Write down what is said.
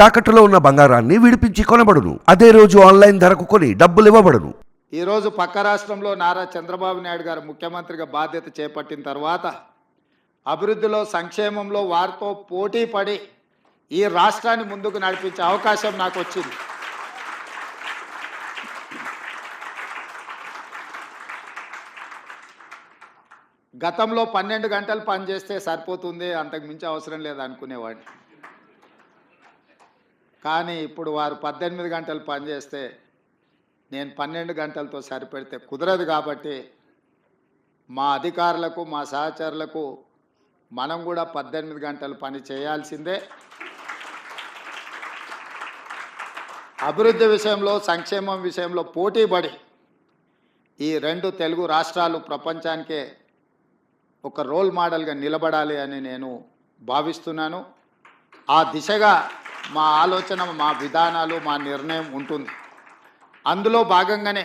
తాకట్టులో ఉన్న బంగారాన్ని విడిపించి కొనబడును. అదే రోజు ఆన్లైన్ ధరకు కొని డబ్బులు ఇవ్వబడును. ఈరోజు పక్క రాష్ట్రంలో నారా చంద్రబాబు నాయుడు గారు ముఖ్యమంత్రిగా బాధ్యత చేపట్టిన తర్వాత అభివృద్ధిలో సంక్షేమంలో వారితో పోటీ పడి ఈ రాష్ట్రాన్ని ముందుకు నడిపించే అవకాశం నాకు వచ్చింది. గతంలో పన్నెండు గంటలు పనిచేస్తే సరిపోతుంది అంతకు మించి అవసరం లేదు అనుకునేవాడిని. కానీ ఇప్పుడు వారు పద్దెనిమిది గంటలు పనిచేస్తే నేను పన్నెండు గంటలతో సరిపెడితే కుదరదు కాబట్టి మా అధికారులకు మా సహచరులకు మనం కూడా పద్దెనిమిది గంటలు పని చేయాల్సిందే. అభివృద్ధి విషయంలో సంక్షేమం విషయంలో పోటీపడి ఈ రెండు తెలుగు రాష్ట్రాలు ప్రపంచానికే ఒక రోల్ మోడల్గా నిలబడాలి అని నేను భావిస్తున్నాను. ఆ దిశగా మా ఆలోచన మా విధానాలు మా నిర్ణయం ఉంటుంది. అందులో భాగంగానే